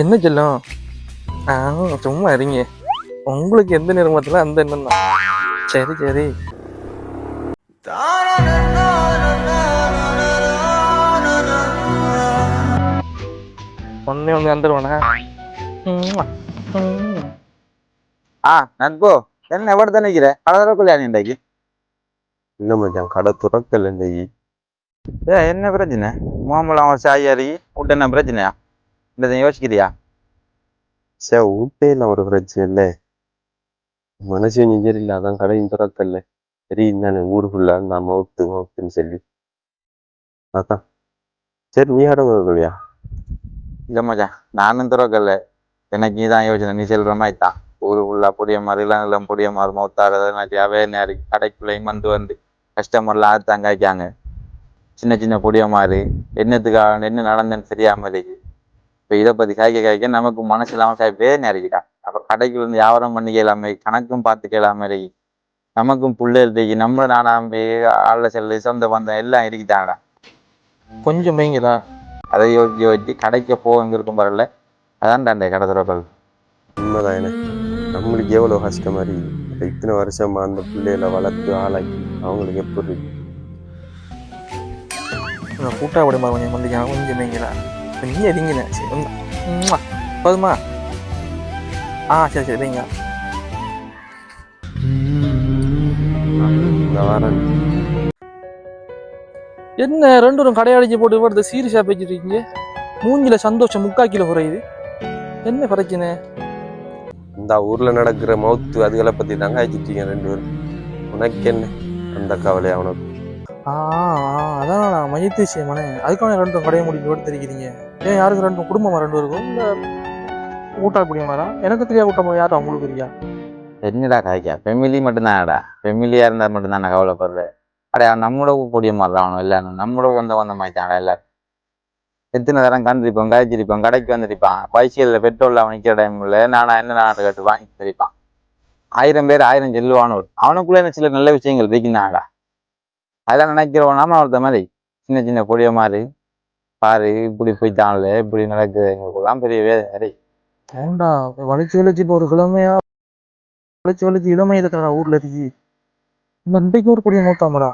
என்ன செல்லம்? ஆ சும்மா இருங்க. உங்களுக்கு எந்த நிறமத்தில் அந்த எண்ணம் தான். சரி சரி. ஒன்னே ஒன்று வந்துடுவானே ஆ நண்போ என்ன எவ்வளோ தான் நிற்கிற நீ இன்றைக்கு? இல்லை மச்சான் கடை துறக்கல இன்னைக்கு ஏ என்ன பிரச்சனை? மாம்பழம் விட்டு என்ன பிரச்சனையா? இந்த யோசிக்கிறியா? சே ஊட்டையில் ஒரு பிரச்சனை இல்லை. மனசு கொஞ்சம் சரியில்லை அதான் கடையும் துறக்கல சரி தானே ஊர் ஃபுல்லாக நான் மவுத்து மவுத்துன்னு சொல்லி. அதான். சரி நீ அடங்கலையா இல்லை மச்சான் நானும் துறக்கல எனக்கு நீ தான் யோசனை நீ செல்ற மாதிரி தான். ஊரு ஃபுல்லாக பொடிய மாதிரி எல்லாம் எல்லாம் பொடிய மாதிரி மௌத்தாரது நிறையாவே நேரம் கடைக்குள்ளேயும் வந்து வந்து கஸ்டமர்லாம் ஆத்தான் காய்க்காங்க சின்ன சின்ன பொடிய மாதிரி என்னத்துக்காக என்ன நடந்தேன்னு தெரியாம இருக்கு. இப்போ இதை பற்றி காய்க்க காய்க்க நமக்கு மனசு இல்லாமல் காய்ப்பே நேரிக்கிட்டான் அப்போ கடைக்கு வந்து வியாபாரம் பண்ணிக்கலாமே கணக்கும் பார்த்துக்கலாமே இருக்கு நமக்கும் புள்ள இருக்கு நம்மள நானாமே ஆள செல்லு சொந்த பந்தம் எல்லாம் இருக்குதாங்கடா கொஞ்சம் வைங்களா? அதை யோசிச்சு யோசிச்சு கடைக்கு போங்க இருக்கும் பரவாயில்ல. அதான்டா இந்த கடை துறப்பது உண்மைதான் எனக்கு. நம்மளுக்கு எவ்வளோ கஷ்டமா இருக்கு. இத்தனை வருஷமா அந்த பிள்ளைகளை வளர்த்து ஆளாக்கி அவங்களுக்கு எப்படி இருக்கு? கூட்டா விட மாதிரி கொஞ்சம் கொஞ்சம் வைங்களா? நீ இருங்கண்ணே சரி. போதுமா ஆ சரி சரி வைங்க என்ன ரெண்டு பேரும் கடையடிச்சு போட்டு வருது சீரியஸா பேசிட்டு இருக்கீங்க மூஞ்சில சந்தோஷம் முக்கா கிலோ குறையுது. என்ன பிரச்சனை? இந்த ஊர்ல நடக்கிற மவுத்து அதுகளை பத்தி தாங்க ஆயிடுச்சிட்டீங்க ரெண்டு பேரும். உனக்கு என்ன அந்த கவலை அவனுக்கு ஆ அதான் நான் மையத்து விஷயமானே. அதுக்கான ரெண்டும் கடையை முடிக்க எடுத்து தெரிவிக்கிறீங்க. ஏன் யாருக்கு ரெண்டு குடும்பமா ரெண்டு இருக்கும் இல்ல ஊட்டா பிடிமாரா எனக்கு தெரியா கூட்டமா யார் அவங்களுக்கு தெரியா? என்னடா காய்க்கா ஃபெமிலி மட்டும்தான்டா. ஃபெமிலியாக இருந்தா மட்டும்தான் நான் கவலைப்படுறேன். அடையா அவன் நம்மளோட கூடிய மாதிரி அவனும் இல்லை நம்மளோட வந்த வந்த மாதிரி எல்லாரும். எத்தனை தரம் கண்டிருப்போம் காய்ச்சிருப்போம் கடைக்கு வந்துருப்பான். பைசையில் பெட்ரோல் அவன் நிற்கிற டைம்ல நானா என்ன நான் கட்டு வாங்கி தெரிப்பான் ஆயிரம் பேர் ஆயிரம் செல்லுவானு அவனுக்குள்ள என்ன சில நல்ல விஷயங்கள் இருக்குன்னாடா அதெல்லாம் நினைக்கிறவன் நாம ஒருத்த மாதிரி. சின்ன சின்ன பொடிய மாதிரி பாரு இப்படி போயிட்டான்ல இப்படி நடக்குது. எங்களுக்குலாம் பெரிய வேதனை. ஏண்டா வளைச்சு வளைச்சு இப்போ ஒரு கிழமையா வளைச்சு வளைச்சு இளமையை இருக்கிறா ஊர்ல இருக்கு இந்த இன்றைக்கு ஒரு குடிய நோட்டாமடா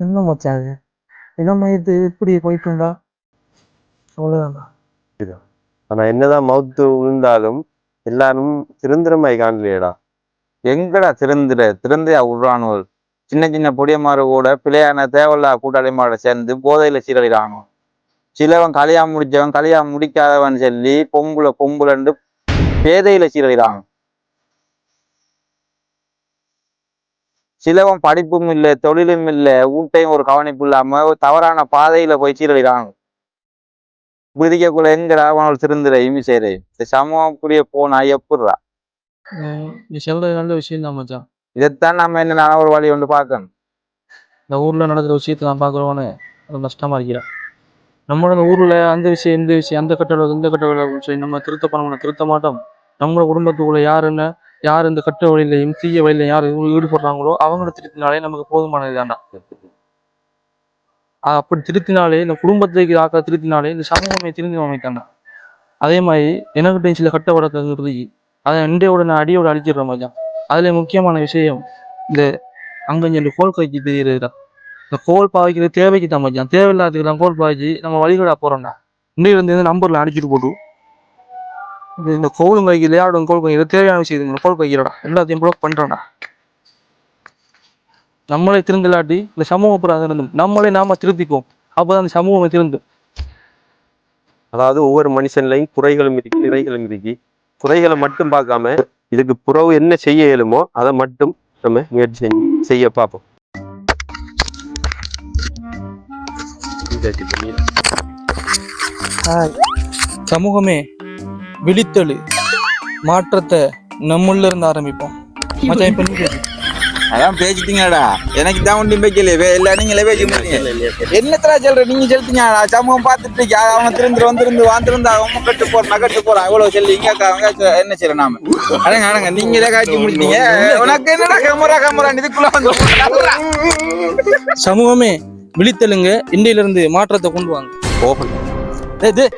என்ன மச்சான் அது இளமயத்து இப்படி போயிட்டுண்டா? அவ்வளோதான்டா ஆனா என்னதான் மவுத்து விழுந்தாலும் எல்லாரும் திருந்திரமாய் காணலையேடா. எங்கடா திறந்துட திறந்தையா விடுறானுவல் சின்ன சின்ன பொடியமாரு கூட பிள்ளையான தேவையில்லா கூட்டாளிமாரோட சேர்ந்து போதையில சீரழிறானோ சிலவன் கல்யாணம் முடிச்சவன் கல்யாணம் முடிக்காதவன் சொல்லி பொம்புல பொம்புலண்டு பேதையில சீரழிறாங்க சிலவன் படிப்பும் இல்லை தொழிலும் இல்லை ஊட்டையும் ஒரு கவனிப்பு இல்லாம ஒரு தவறான பாதையில போய் சீரழிறாங்க விதிக்கக்குள்ள எங்கடா அவனோட திருந்துற இமி செய்யற இந்த சமூகம் கூடிய போனா எப்படிடா நீ சொல்றது நல்ல விஷயம் தான் மச்சான். இதைத்தான் நம்ம என்ன ஒரு வழி ஒன்று பார்க்கணும். இந்த ஊர்ல நடக்கிற விஷயத்தை நான் பார்க்குறவனே அது நஷ்டமா இருக்கிறேன். நம்மளோட ஊர்ல அந்த விஷயம் இந்த விஷயம் அந்த கட்டளை இந்த கட்டளை சொல்லி நம்ம திருத்த பண்ண திருத்த மாட்டோம். நம்ம குடும்பத்துக்குள்ள யார் என்ன யார் இந்த கட்ட வழியிலையும் தீய வழியில யார் ஈடுபடுறாங்களோ அவங்கள திருத்தினாலே நமக்கு போதுமானது தாண்டா. அப்படி திருத்தினாலே இந்த குடும்பத்துக்கு ஆக்க திருத்தினாலே இந்த சமூகமே திருந்தி அமைத்தாண்டா அதே மாதிரி எனக்கிட்ட சில கட்ட வழக்கங்கள் அதை இண்டையோட நான் அடியோட அழிச்சிடுற மாதிரி தான். அதுல முக்கியமான விஷயம் இந்த அங்கஞ்சு கோல் கைக்கு தெரியுறதுடா. இந்த கோல் பாய்க்கிறது தேவைக்கு தான் மச்சான். தேவையில்லாததுக்கு கோல் பாய்ச்சி நம்ம வழிகடா போறோம்டா. இன்னைக்கு வந்து நம்பரில் நம்பர்ல அடிச்சுட்டு போட்டு இந்த கோலும் கைக்கு விளையாடும் கோல் கைக்கு தேவையான விஷயம் கோல் கைக்கிறடா எல்லாத்தையும் ப்ளோக் பண்றோம்டா. நம்மளே திருந்தலாட்டி இந்த சமூக புறம் நம்மளே நாம திருத்திக்குவோம். அப்போதான் அந்த சமூகம் திருந்து அதாவது ஒவ்வொரு மனுஷன்லையும் குறைகளும் இருக்கு நிறைகளும் இருக்கு. குறைகளை மட்டும் பார்க்காம இதுக்கு புறவு என்ன செய்ய இயலுமோ அதை மட்டும் நம்ம முயற்சி செய்ய பார்ப்போம். சமூகமே விழித்தெழு. மாற்றத்தை நம்முள்ள இருந்து ஆரம்பிப்போம். மச்சான் இப்ப நீ பேசு. அதான் பேசிட்டீங்கடா எனக்கு தான் ஒன்றும் பேசல எல்லாரும் நீங்களே பேசி என்னத்தடா சொல்ற? நீங்க செலுத்தீங்கடா சமூகம் பார்த்துட்டு. அவன் திருந்து வந்திருந்து வாழ்ந்திருந்து அவன் கட்டு போறான் கட்டு போறான். இவ்வளவு சொல்லி இங்க அவங்க என்ன செய்யற நாம? அடங்க அடங்க. நீங்களே காட்சி முடிச்சிட்டீங்க. உனக்கு என்னடா கேமரா கேமரா இதுக்குள்ள வந்து சமூகமே விழித்தெழுங்க இன்றையிலிருந்து மாற்றத்தை கொண்டு வாங்க டேய், டேய்.